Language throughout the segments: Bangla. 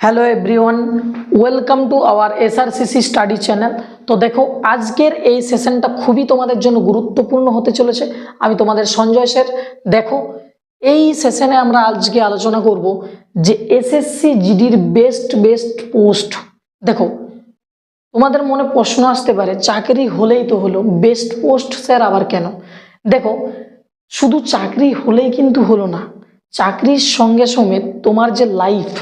Hello everyone welcome to our SRCC study channel তো দেখো, আজকের এই সেশনটা খুবই তোমাদের জন্য গুরুত্বপূর্ণ হতে চলেছে। আমি তোমাদের সঞ্জয় স্যার দেখো, এই সেশনে আমরা আজকে আলোচনা করব যে এসএসসি জিডির বেস্ট বেস্ট পোস্ট দেখো, তোমাদের মনে প্রশ্ন আসতে পারে, চাকরি হলেই তো হলো বেস্ট পোস্ট স্যার আবার কেন? দেখো, শুধু চাকরি হলেই কিন্তু হলো না, চাকরির সঙ্গে সঙ্গে তোমার যে লাইফ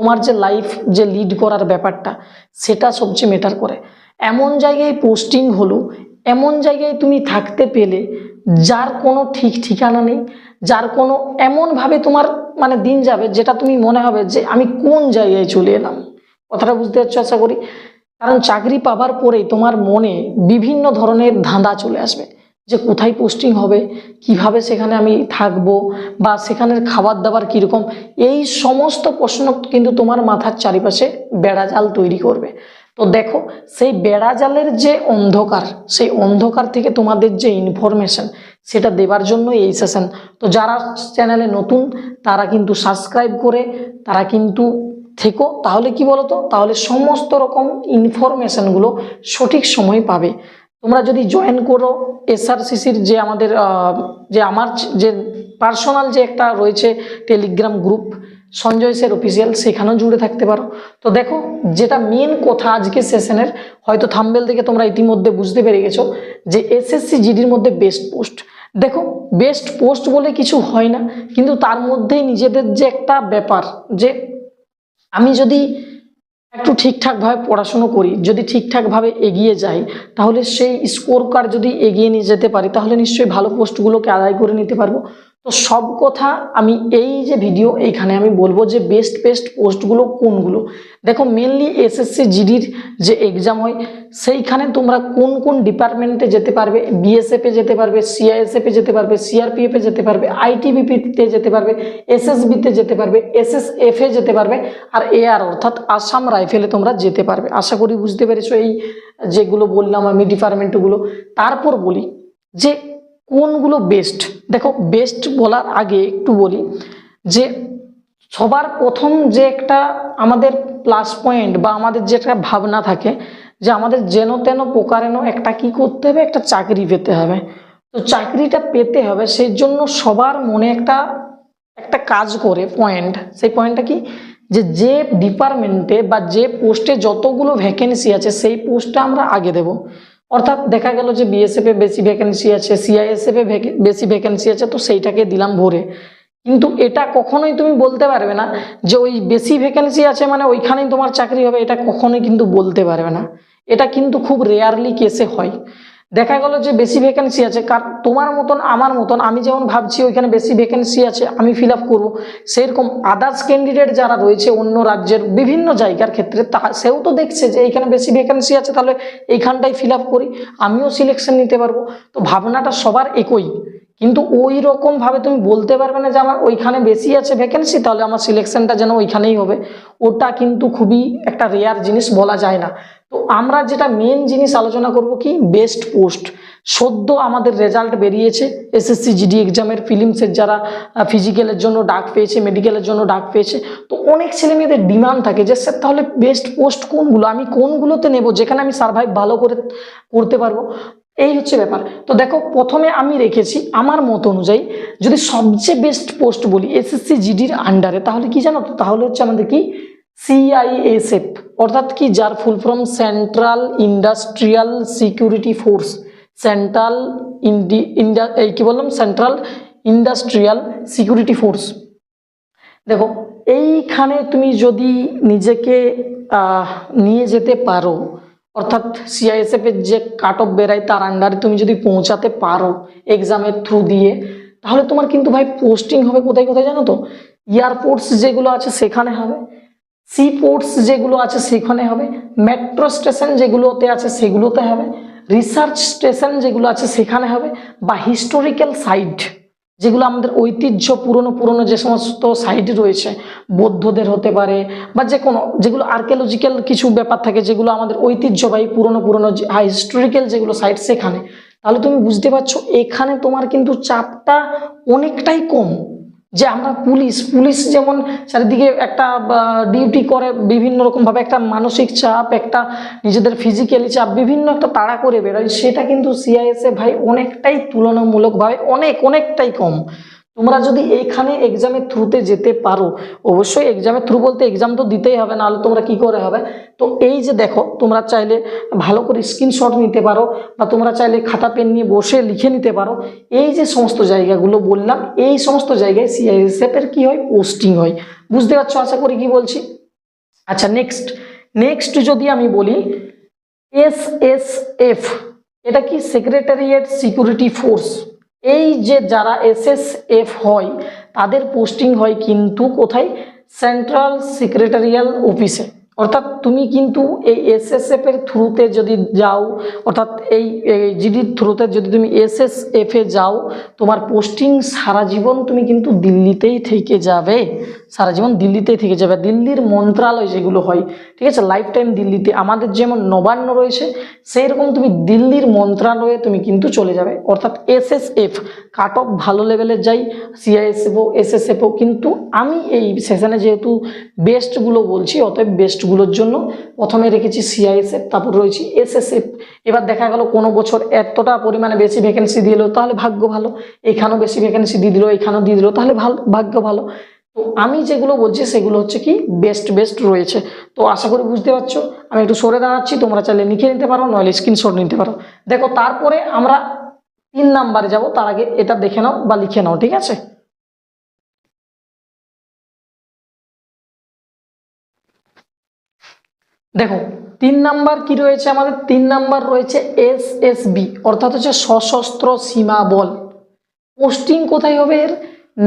তোমার যে লাইফ যে লিড করার ব্যাপারটা, সেটা সবচেয়ে মেটার করে। এমন জায়গায় পোস্টিং হলো, এমন জায়গায় তুমি থাকতে পেলে, যার কোনো ঠিক ঠিকানা নেই, যার কোনো এমনভাবে তোমার মানে দিন যাবে, যেটা তুমি মনে হবে যে আমি কোন জায়গায় চলে এলাম। কথাটা বুঝতে পারছ আশা করি? কারণ চাকরি পাবার পরেই তোমার মনে বিভিন্ন ধরনের ধাঁধা চলে আসবে। যে কোথায় পোস্টিং হবে, কীভাবে সেখানে আমি থাকব বা সেখানের খাবার দাবার কীরকম, এই সমস্ত প্রশ্ন কিন্তু তোমার মাথার চারিপাশে বেড়াজাল তৈরি করবে। তো দেখো, সেই বেড়াজালের যে অন্ধকার, সেই অন্ধকার থেকে তোমাদের যে ইনফরমেশন সেটা দেবার জন্য এই সেশন তো যারা চ্যানেলে নতুন, তারা কিন্তু সাবস্ক্রাইব করে, তারা কিন্তু থেকো। তাহলে কি বলতো? তাহলে সমস্ত রকম ইনফরমেশনগুলো সঠিক সময় পাবে। তোমরা যদি জয়েন করো এসআরসিসির যে আমাদের যে আমার যে পার্সোনাল যে একটা রয়েছে telegram group Sanjay sir official সেখানেও জুড়ে থাকতে পারো। তো দেখো, যেটা মেন কথা আজকে সেশনের হয়তো থাম্বেল থেকে তোমরা ইতিমধ্যে বুঝতে পেরে গেছো যে এসএসসি জিডির মধ্যে বেস্ট পোস্ট দেখো বেস্ট পোস্ট বলে কিছু হয় না, কিন্তু তার মধ্যেই নিজেদের যে একটা ব্যাপার যে আমি যদি একটু ঠিকঠাকভাবে পড়াশুনো করি, যদি ঠিকঠাকভাবে এগিয়ে যাই, তাহলে সেই স্কোর কার্ড যদি এগিয়ে নিয়ে যেতে পারি, তাহলে নিশ্চয়ই ভালো পোস্টগুলোকে আদায় করে নিতে পারব। তো সব কথা আমি এই যে ভিডিও এইখানে আমি বলব যে বেস্ট বেস্ট পোস্টগুলো কোনগুলো? দেখো মেনলি এসএসসি জিডির যে এক্সাম হয়, সেইখানে তোমরা কোন কোন ডিপার্টমেন্টে যেতে পারবে? বিএসএফে যেতে পারবে সিআইএসএফে যেতে পারবে সিআরপিএফে যেতে পারবে আইটিবিপিতে যেতে পারবে এসএসবিতে যেতে পারবে এসএসএফে যেতে পারবে, আর এআর অর্থাৎ আসাম রাইফেলে তোমরা যেতে পারবে। আশা করি বুঝতে পেরেছ এই যেগুলো বললাম আমি ডিপার্টমেন্টগুলো তারপর বলি যে কোনগুলো বেস্ট দেখো বেস্ট বলার আগে একটু বলি যে সবার প্রথম যে একটা আমাদের প্লাস পয়েন্ট বা আমাদের যে একটা ভাবনা থাকে যে আমাদের যেন তেন প্রকারেন একটা কি করতে হবে? একটা চাকরি পেতে হবে। তো চাকরিটা পেতে হবে সেই জন্য সবার মনে একটা একটা কাজ করে পয়েন্ট সেই পয়েন্টটা কি? যে যে ডিপার্টমেন্টে বা যে পোস্টে যতগুলো ভ্যাকেন্সি আছে সেই পোস্টটা আমরা আগে দেব। অর্থাৎ দেখা গেল যে বিএসএফে বেশি ভ্যাকেন্সি আছে সিআইএসএফে বেশি ভ্যাকেন্সি আছে, তো সেইটাকে দিলাম ভোরে। কিন্তু এটা কখনোই তুমি বলতে পারবে না যে ওই বেশি ভ্যাকেন্সি আছে মানে ওইখানেই তোমার চাকরি হবে, এটা কখনোই কিন্তু বলতে পারবে না। এটা কিন্তু খুব রেয়ারলি কেসে হয়। দেখা গেল যে বেশি ভ্যাকেন্সি আছে। কার তোমার মতন, আমার মতন, আমি যেমন ভাবছি ওইখানে বেশি ভ্যাকেন্সি আছে, আমি ফিল আপ করব। সেরকম আদার্স ক্যান্ডিডেট যারা রয়েছে অন্য রাজ্যের বিভিন্ন জায়গার ক্ষেত্রে তা সেও তো দেখছে যে এইখানে বেশি ভ্যাকেন্সি আছে, তাহলে এইখানটাই ফিল আপ করি, আমিও সিলেকশন নিতে পারব। তো ভাবনাটা সবার একই। কিন্তু ওই রকম ভাবে তুমি বলতে পারবে না যে আমার ওইখানে বেশি আছে ভ্যাকেন্সি তাহলে আমার সিলেকশনটা যেন ওইখানেই হবে। ওটা কিন্তু খুবই একটা রেয়ার জিনিস বলা যায় না। তো আমরা যেটা মেন জিনিস আলোচনা করব কি? বেস্ট পোস্ট সদ্য আমাদের রেজাল্ট বেরিয়েছে। এসএসসি জিডি এক্সামের ফিলিমসের যারা ফিজিক্যালের জন্য ডাক পেয়েছে মেডিকেলের জন্য ডাক পেয়েছে, তো অনেক ছেলে মেয়েদের ডিমান্ড থাকে যে, স্যার, তাহলে বেস্ট পোস্ট কোনগুলো? আমি কোনগুলোতে নেব যেখানে আমি সার্ভাইভ ভালো করে করতে পারব? এই হচ্ছে ব্যাপার। তো দেখো, প্রথমে আমি রেখেছি আমার মত অনুযায়ী, যদি সবচেয়ে বেস্ট পোস্ট বলি এসএসসি জিডির আন্ডারে তাহলে কি জানো তো? তাহলে হচ্ছে আমাদের কি? সিআইএসএফ অর্থাৎ কি? যার full form central industrial security force central ইন্ডি ইন্ডা এই কি বললাম? সেন্ট্রাল ইন্ডাস্ট্রিয়াল সিকিউরিটি ফোর্স দেখো, এইখানে তুমি যদি নিজেকে নিয়ে যেতে পারো, অর্থাৎ সিআইএসএফ এর যে কাট অফ বেরায় তার আন্ডারে তুমি যদি পৌঁছাতে পারো এক্সামের থ্রু দিয়ে, তাহলে তোমার কিন্তু ভাই পোস্টিং হবে কোথায় কোথায় জানো তো? এয়ারপোর্টস যেগুলো আছে সেখানে হবে। সি পোর্টস যেগুলো আছে সেখানে হবে মেট্রো স্টেশন যেগুলোতে আছে সেগুলোতে হবে রিসার্চ স্টেশন যেগুলো আছে সেখানে হবে, বা হিস্টোরিক্যাল সাইট যেগুলো আমাদের ঐতিহ্য পুরনো পুরনো যে সমস্ত সাইট রয়েছে, বৌদ্ধদের হতে পারে, বা যে কোনো, যেগুলো আর্কিওলজিক্যাল কিছু ব্যাপার থাকে যেগুলো আমাদের ঐতিহ্যবাহী পুরনো পুরনো হিস্টোরিক্যাল যেগুলো সাইট সেখানে, তাহলে তুমি বুঝতে পারছ, এখানে তোমার কিন্তু চাপটা অনেকটাই কম। যে আমরা পুলিশ পুলিশ যেমন চারিদিকে একটা ডিউটি করে বিভিন্ন রকমভাবে একটা মানসিক চাপ, একটা নিজেদের ফিজিক্যালি চাপ, বিভিন্ন একটা তাড়া করে বেরোয়, সেটা কিন্তু সিআইএসএ ভাই অনেকটাই তুলনামূলকভাবে, অনেক, অনেকটাই কম। তোমরা যদি এইখানে এক্সামের থ্রুতে যেতে পারো, অবশ্যই এক্সামের থ্রু বলতে এক্সাম তো দিতেই হবে, নাহলে তোমরা কি করে হবে? তো এই যে দেখো, তোমরা চাইলে ভালো করে স্ক্রিনশট নিতে পারো, বা তোমরা চাইলে খাতা পেন নিয়ে বসে লিখে নিতে পারো। এই যে সমস্ত জায়গাগুলো বললাম, এই সমস্ত জায়গায় সিআইএসএফ এর কি হয়? পোস্টিং হয়। বুঝতে পারছ আশা করি কি বলছি? আচ্ছা নেক্সট নেক্সট যদি আমি বলি এস এস এফ এটা কি সেক্রেটারিয়েট সিকিউরিটি ফোর্স এই যে যারা এসএসএফ হয়, তাদের পোস্টিং হয় কিন্তু কোথায়? সেন্ট্রাল সেক্রেটারিয়াল অফিসে অর্থাৎ তুমি কিন্তু এই এসএসএফ এর থ্রুতে যদি যাও, অর্থাৎ এই জিডির থ্রুতে যদি তুমি এসএসএফ এ যাও, তোমার পোস্টিং সারা জীবন তুমি কিন্তু দিল্লিতেই থেকে যাবে। সারা জীবন দিল্লিতেই থেকে যাবে। দিল্লির মন্ত্রালয় যেগুলো হয়, ঠিক আছে? লাইফ টাইম দিল্লিতে আমাদের যেমন নবান্ন রয়েছে সেই রকম তুমি দিল্লির মন্ত্রালয়ে তুমি কিন্তু চলে যাবে। অর্থাৎ এসএসএফ কাট অফ ভালো লেভেলের যাই সিআইএসএফও এসএসএফও কিন্তু আমি এই সেশনে যেহেতু বেস্টগুলো বলছি, অতএব বেস্টগুলোর জন্য প্রথমে রেখেছি সিআইএসএফ তারপর রয়েছে এসএসএফ এবার দেখা গেল কোনো বছর এতটা পরিমাণে বেশি ভ্যাকেন্সি দিল, তাহলে ভাগ্য ভালো। এখানেও বেশি ভ্যাকেন্সি দিয়ে দিল, এখানেও দিয়ে দিল, তাহলে ভালো, ভাগ্য ভালো। তো আমি যেগুলো বলছি সেগুলো হচ্ছে কি বেস্ট বেস্ট রয়েছে। তো আশা করি বুঝতে পারছ? আমি একটু সরে দাঁড়াচ্ছি, তোমরা চাইলে লিখে নিতে পারো, নইলে স্ক্রিনশট নিতে পারো। দেখো, তারপরে আমরা তিন নাম্বারে যাব, তার আগে এটা দেখে নাও বা লিখে নাও, ঠিক আছে? দেখো, তিন নাম্বার কি রয়েছে আমাদের? তিন নাম্বার রয়েছে এস এস বি অর্থাৎ হচ্ছে সশস্ত্র সীমা বল। পোস্টিং কোথায় হবে এর?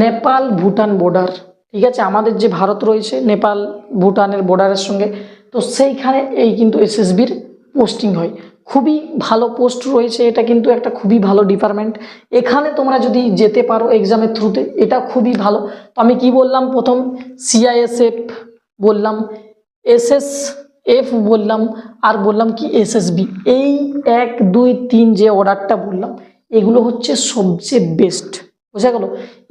নেপাল ভুটান বর্ডার ঠিক আছে, আমাদের যে ভারত রয়েছে, নেপাল, ভুটানের বর্ডারের সঙ্গে, তো সেইখানে এই কিন্তু এসএসবির পোস্টিং হয়। খুবই ভালো পোস্ট রয়েছে, এটা কিন্তু একটা খুবই ভালো ডিপার্টমেন্ট এখানে তোমরা যদি যেতে পারো এক্সামের থ্রুতে এটা খুবই ভালো। তো আমি কি বললাম? প্রথম সিআইএসএফ বললাম এসএস এফ বললাম, আর বললাম কি এসএসবি এই এক, দুই, তিন যে অর্ডারটা বললাম, এগুলো হচ্ছে সবচেয়ে বেস্ট বোঝা গেল?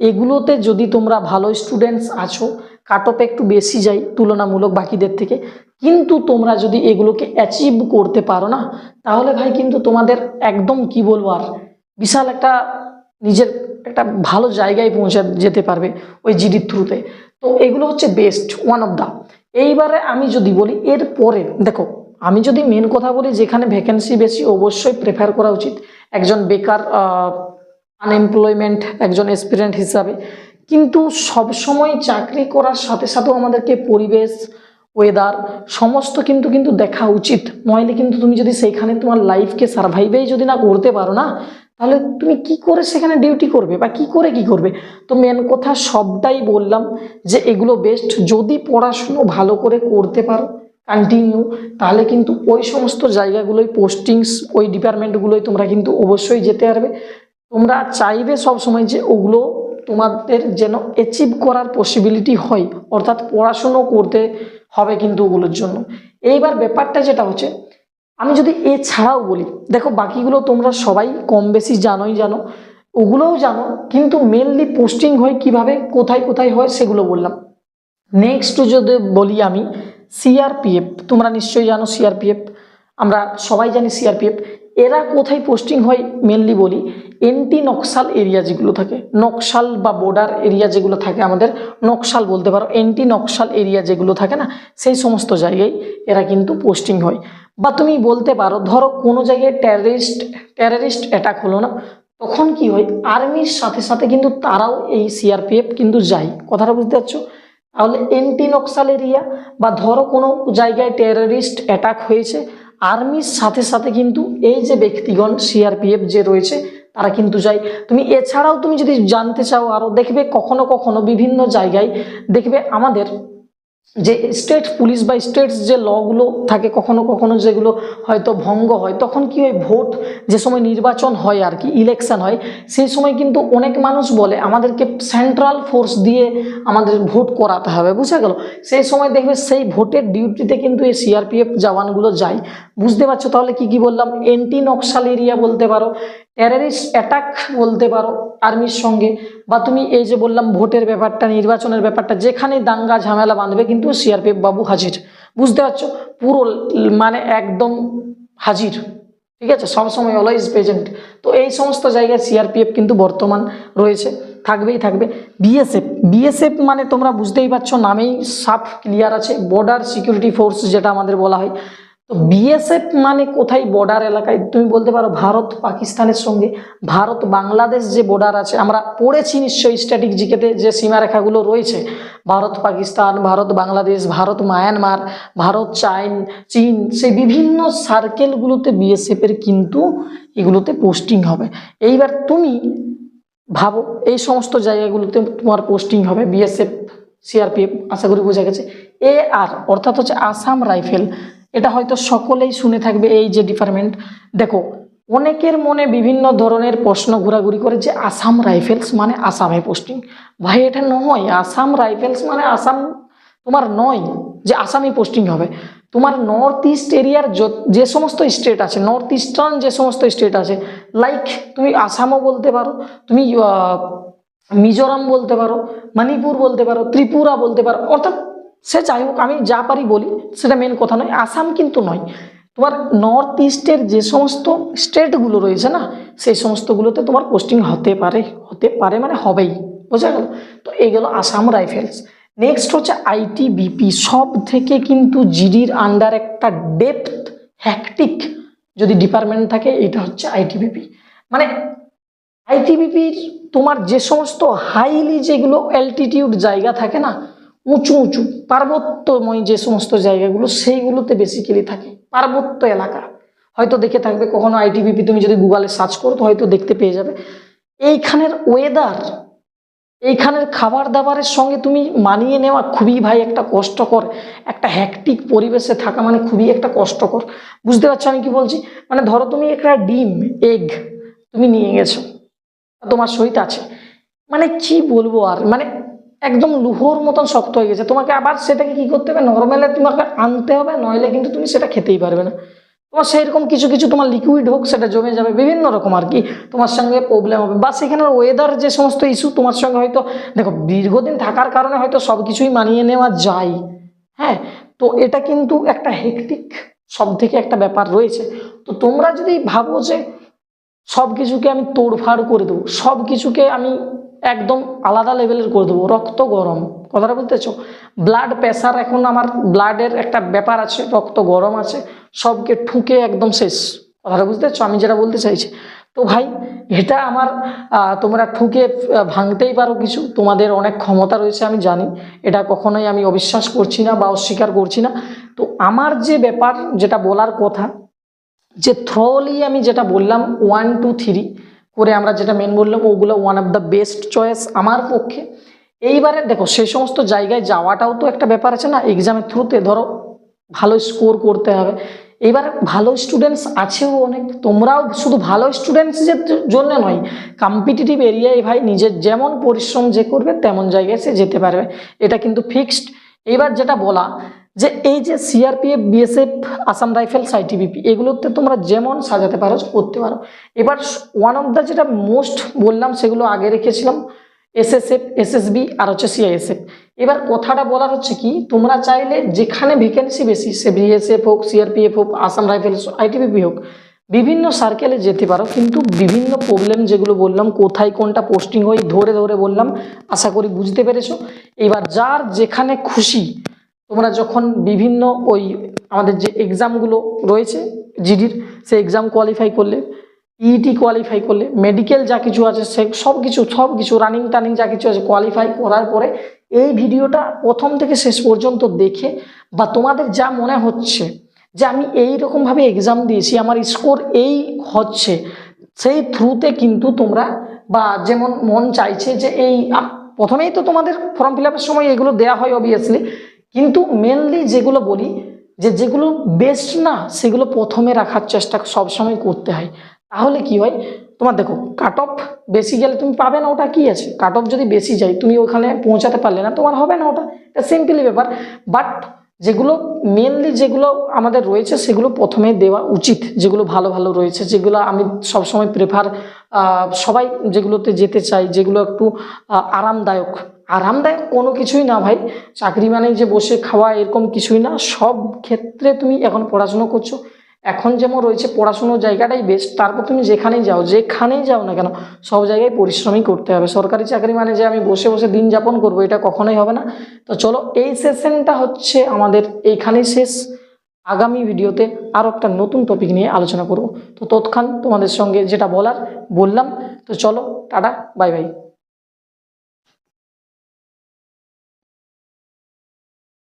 এগুলোতে যদি তোমরা ভালো স্টুডেন্টস আছো কাট অফ একটু বেশি যায়, তুলনামূলক বাকিদের থেকে, কিন্তু তোমরা যদি এগুলোকে অ্যাচিভ করতে পারো না, তাহলে ভাই কিন্তু তোমাদের একদম কি বলব আর, বিশাল একটা নিজের একটা ভালো জায়গায় পৌঁছে যেতে পারবে ওই জিডির থ্রুতে তো। এগুলো হচ্ছে বেস্ট ওয়ান অফ দ্য এইবারে আমি যদি বলি, এর পরে, দেখো, আমি যদি মেন কথা বলি, যেখানে ভ্যাকেন্সি বেশি, অবশ্যই প্রেফার করা উচিত একজন বেকার আনএমপ্লয়মেন্ট একজন এক্সপিরিয়েন্ট হিসাবে। কিন্তু সব সময় চাকরি করার সাথে সাথেও আমাদেরকে পরিবেশ ওয়েদার সমস্ত কিন্তু কিন্তু দেখা উচিত। নইলে কিন্তু তুমি যদি সেইখানে তোমার লাইফকে সার্ভাইভেই যদি না করতে পারো না, তাহলে তুমি কি করে সেখানে ডিউটি করবে বা কি করে কি করবে? তো মেন কথা সবটাই বললাম যে এগুলো বেস্ট যদি পড়াশুনো ভালো করে করতে পারো কন্টিনিউ তাহলে কিন্তু ওই সমস্ত জায়গাগুলোই পোস্টিংস ওই ডিপার্টমেন্টগুলোই তোমরা কিন্তু অবশ্যই যেতে পারবে। তোমরা চাইবে সব সময় যে ওগুলো তোমাদের যেন অ্যাচিভ করার পসিবিলিটি হয়, অর্থাৎ পড়াশুনো করতে হবে কিন্তু ওগুলোর জন্য। এইবার ব্যাপারটা যেটা হচ্ছে, আমি যদি এছাড়াও বলি, দেখো বাকিগুলো তোমরা সবাই কম বেশি জানোই জানো, ওগুলোও জানো, কিন্তু মেনলি পোস্টিং হয় কীভাবে, কোথায় কোথায় হয় সেগুলো বললাম। নেক্সট যদি বলি আমি সিআরপিএফ তোমরা নিশ্চয়ই জানো সিআরপিএফ আমরা সবাই জানি সিআরপিএফ এরা কোথায় পোস্টিং হয় মেনলি বলি এন্টি নকশাল এরিয়া যেগুলো থাকে, নকশাল বা বর্ডার এরিয়া যেগুলো থাকে আমাদের, নকশাল বলতে পারো এন্টি নকশাল এরিয়া যেগুলো থাকে না, সেই সমস্ত জায়গায় এরা কিন্তু পোস্টিং হয়। বা তুমি বলতে পারো, ধরো কোনো জায়গায় টেররিস্ট টেররিস্ট অ্যাটাক হলো না, তখন কি হয় আর্মির সাথে সাথে কিন্তু তারাও এই সিআরপিএফ কিন্তু যায়। কথাটা বুঝতে পারছ? তাহলে এন্টি নকশাল এরিয়া বা ধরো কোনো জায়গায় টেররিস্ট অ্যাটাক হয়েছে আর্মির সাথে সাথে কিন্তু এই যে ব্যক্তিগণ সিআরপিএফ যে রয়েছে, তারা কিন্তু যায়। তুমি এছাড়াও তুমি যদি জানতে চাও আরও দেখবে কখনো কখনো বিভিন্ন জায়গায় দেখবে আমাদের যে স্টেট পুলিশ বা স্টেটস যে লগুলো থাকে কখনো কখনো যেগুলো হয়তো ভঙ্গ হয়, তখন কি হয় ভোট যে সময় নির্বাচন হয় আর কি ইলেকশন হয়, সেই সময় কিন্তু অনেক মানুষ বলে আমাদেরকে সেন্ট্রাল ফোর্স দিয়ে আমাদের ভোট করাতে হবে, বুঝা গেল? সেই সময় দেখবে সেই ভোটের ডিউটিতে কিন্তু এই সিআরপিএফ জওয়ানগুলো যায়। বুঝতে পারছ তাহলে কি কি বললাম? এন্টি নকশাল এরিয়া বলতে পারো টেরারিস্ট অ্যাটাক বলতে পারো আর্মির সঙ্গে। বা তুমি এই যে বললাম ভোটের ব্যাপারটা, নির্বাচনের ব্যাপারটা যেখানে দাঙ্গা ঝামেলা বাঁধবে কিন্তু সিআরপিএফ বাবু হাজির। বুঝতে পারছ? পুরো মানে একদম হাজির। ঠিক আছে? সবসময় অলওয়েজ প্রেজেন্ট তো এই সমস্ত জায়গায় সিআরপিএফ কিন্তু বর্তমান রয়েছে। থাকবেই থাকবে। বিএসএফ বিএসএফ মানে তোমরা বুঝতেই পারছ, নামেই সাফ ক্লিয়ার আছে। বর্ডার সিকিউরিটি ফোর্স যেটা আমাদের বলা হয়। বিএসএফ মানে কোথায় বর্ডার এলাকায়? তুমি বলতে পারো ভারত, পাকিস্তানের সঙ্গে। ভারত, বাংলাদেশ যে বর্ডার আছে, আমরা পড়েছি নিশ্চয়ই স্ট্যাটিক জিকেতে যে সীমারেখাগুলো রয়েছে। ভারত, পাকিস্তান, ভারত, বাংলাদেশ, ভারত মায়ানমার ভারত চাইন চীন, সেই বিভিন্ন সার্কেলগুলোতে বিএসএফের কিন্তু এগুলোতে পোস্টিং হবে। এইবার তুমি ভাবো, এই সমস্ত জায়গাগুলোতে তোমার পোস্টিং হবে বিএসএফ সিআরপিএফ আশা করি বোঝা গেছে। এ আর অর্থাৎ হচ্ছে আসাম রাইফেল এটা হয়তো সকলেই শুনে থাকবে এই যে ডিপার্টমেন্ট দেখো, অনেকের মনে বিভিন্ন ধরনের প্রশ্ন ঘোরাঘুরি করে যে আসাম রাইফেলস মানে আসামে পোস্টিং ভাই, এটা নয়। আসাম রাইফেলস মানে আসাম তোমার নয় যে আসামে পোস্টিং হবে। তোমার নর্থ ইস্ট এরিয়ার যে সমস্ত স্টেট আছে নর্থ ইস্টার্ন যে সমস্ত স্টেট আছে লাইক তুমি আসামও বলতে পারো, তুমি মিজোরাম বলতে পারো, মণিপুর বলতে পারো, ত্রিপুরা বলতে পারো, অর্থাৎ সে যাই হোক, আমি যা পারি বলি, সেটা মেন কথা নয়। আসাম কিন্তু নয়। তোমার নর্থ ইস্টের যে সমস্ত স্টেটগুলো রয়েছে না, সেই সমস্তগুলোতে তোমার পোস্টিং হতে পারে হতে পারে মানে হবেই। বোঝা গেল? তো এইগুলো আসাম রাইফেলস নেক্সট হচ্ছে আইটিবিপি সব থেকে কিন্তু জিডির আন্ডার একটা ডেপথ হ্যাকটিক যদি ডিপার্টমেন্ট থাকে, এটা হচ্ছে আইটিবিপি মানে আইটিবিপির তোমার যে সমস্ত হাইলি যেগুলো অ্যালটিটিউড জায়গা থাকে না উঁচু উঁচু, পার্বত্যময় যে সমস্ত জায়গাগুলো, সেইগুলোতে বেসিক্যালি থাকে। পার্বত্য এলাকা। হয়তো দেখে থাকবে, কখনো আইটিবিপি তুমি যদি গুগলে সার্চ করো, তো হয়তো দেখতে পেয়ে যাবে। এইখানের ওয়েদার এইখানের খাবার দাবারের সঙ্গে তুমি মানিয়ে নেওয়া খুবই ভাই একটা কষ্টকর, একটা হ্যাকটিক পরিবেশে থাকা মানে খুবই একটা কষ্টকর। বুঝতে পারছ আমি কি বলছি? মানে ধরো তুমি একটা ডিম এগ তুমি নিয়ে গেছো, তোমার সহিত আছে। মানে কি বলব আর? মানে একদম লুহোর মতন শক্ত হয়ে গেছে। তোমাকে আবার সেটাকে কি করতে হবে? নর্মালে তোমাকে আনতে হবে, নইলে কিন্তু তুমি সেটা খেতেই পারবে না। তোমার সেইরকম কিছু কিছু তোমার লিকুইড হোক, সেটা জমে যাবে, বিভিন্ন রকম আর কি। তোমার সঙ্গে প্রবলেম হবে। বা সেখানের ওয়েদার যে সমস্ত ইস্যু তোমার সঙ্গে হয়তো, দেখো, দীর্ঘদিন থাকার কারণে হয়তো সব কিছুই মানিয়ে নেওয়া যায়। হ্যাঁ তো এটা কিন্তু একটা হেকটিক সব থেকে একটা ব্যাপার রয়েছে। তো তোমরা যদি ভাবো যে সব কিছুকে আমি তোড়ফাড় করে দেবো সব কিছুকে আমি একদম আলাদা লেভেলের করে দেবো। রক্ত গরম। কথাটা বলতেছো ব্লাড প্রেশার এখন আমার ব্লাডের একটা ব্যাপার আছে, রক্ত গরম আছে, সবকে ঠুকে একদম শেষ। কথাটা বুঝতে পারছ আমি যেটা বলতে চাইছি, তো ভাই, এটা আমার তোমরা ঠুকে ভাঙতেই পারো কিছু। তোমাদের অনেক ক্ষমতা রয়েছে, আমি জানি। এটা কখনোই আমি অবিশ্বাস করছি না বা অস্বীকার করছি না। তো আমার যে ব্যাপার, যেটা বলার কথা, যে থ্রলি আমি যেটা বললাম ওয়ান টু থ্রি করে আমরা যেটা মেন বললাম, ওগুলো one of the best choice আমার পক্ষে। এইবারে দেখো সেই সমস্ত জায়গায় যাওয়াটাও তো একটা ব্যাপার আছে না এক্সামের থ্রুতে ধরো ভালো স্কোর করতে হবে। এবার ভালো স্টুডেন্টস আছেও অনেক, তোমরাও শুধু ভালো স্টুডেন্টসের জন্য নয় কম্পিটিটিভ এরিয়ায় ভাই নিজের যেমন পরিশ্রম যে করবে, তেমন জায়গায় সে যেতে পারবে। এটা কিন্তু ফিক্সড এবার যেটা বলা যে এই যে CRPF BSF Assam rifles ITBP এগুলোতে তোমরা যেমন সাজাতে পারো, করতে পারো। এবার ওয়ান অফ দ্য যেটা মোস্ট বললাম, সেগুলো আগে রেখেছিলাম এসএসএফ এসএসবি আর হচ্ছে সিআইএসএফ এবার কথাটা বলার হচ্ছে কি, তোমরা চাইলে যেখানে ভ্যাকেন্সি বেশি, সে বিএসএফ হোক সিআরপিএফ হোক আসাম রাইফেলস আইটিবিপি হোক, বিভিন্ন সার্কেলে যেতে পারো। কিন্তু বিভিন্ন প্রবলেম যেগুলো বললাম, কোথায় কোনটা পোস্টিং হয়, ধরে ধরে বললাম, আশা করি বুঝতে পেরেছ। এবার যার যেখানে খুশি তোমরা যখন বিভিন্ন ওই আমাদের যে এক্সামগুলো রয়েছে জিডির সেই এক্সাম কোয়ালিফাই করলে ইইটি কোয়ালিফাই করলে মেডিকেল যা কিছু আছে, সে সব কিছু সব কিছু রানিং টানিং যা কিছু আছে কোয়ালিফাই করার পরে এই ভিডিওটা প্রথম থেকে শেষ পর্যন্ত দেখে বা তোমাদের যা মনে হচ্ছে যে আমি এই রকমভাবে এক্সাম দিয়েছি, আমার স্কোর এই হচ্ছে, সেই থ্রুতে কিন্তু তোমরা বা যেমন মন চাইছে যে এই প্রথমেই তো তোমাদের ফর্ম ফিল সময় এগুলো দেওয়া হয় অবভিয়াসলি কিন্তু মেনলি যেগুলো বলি, যে যেগুলো বেস্ট না, সেগুলো প্রথমে রাখার চেষ্টা সবসময় করতে হয়। তাহলে কি হয়? তোমার দেখো কাট অফ বেশি গেলে তুমি পাবে না, ওটা কি আছে? কাট অফ যদি বেশি যায়, তুমি ওখানে পৌঁছাতে পারলে না, তোমার হবে না ওটা। এটা সিম্পলি ব্যাপার। বাট যেগুলো মেনলি যেগুলো আমাদের রয়েছে, সেগুলো প্রথমে দেওয়া উচিত। যেগুলো ভালো ভালো রয়েছে, যেগুলো আমি সবসময় প্রেফার সবাই যেগুলোতে যেতে চাই, যেগুলো একটু আরামদায়ক। আরামদায়ক কোনো কিছুই না ভাই। চাকরি মানে যে বসে খাওয়া এরকম কিছুই না। সব ক্ষেত্রে তুমি এখন পড়াশুনো করছ। এখন যেমন রয়েছে পড়াশুনোর জায়গাটাই বেস্ট তারপর তুমি যেখানেই যাও যেখানেই যাও না কেন, সব জায়গায় পরিশ্রমই করতে হবে। সরকারি চাকরি মানে যে আমি বসে বসে দিন যাপন করব, এটা কখনোই হবে না। তো চলো, এই সেশনটা হচ্ছে আমাদের এইখানেই শেষ। আগামী ভিডিওতে আরও একটা নতুন টপিক নিয়ে আলোচনা করব। তো তৎক্ষণ তোমাদের সঙ্গে যেটা বলার বললাম। তো চলো, টাটা বাই বাই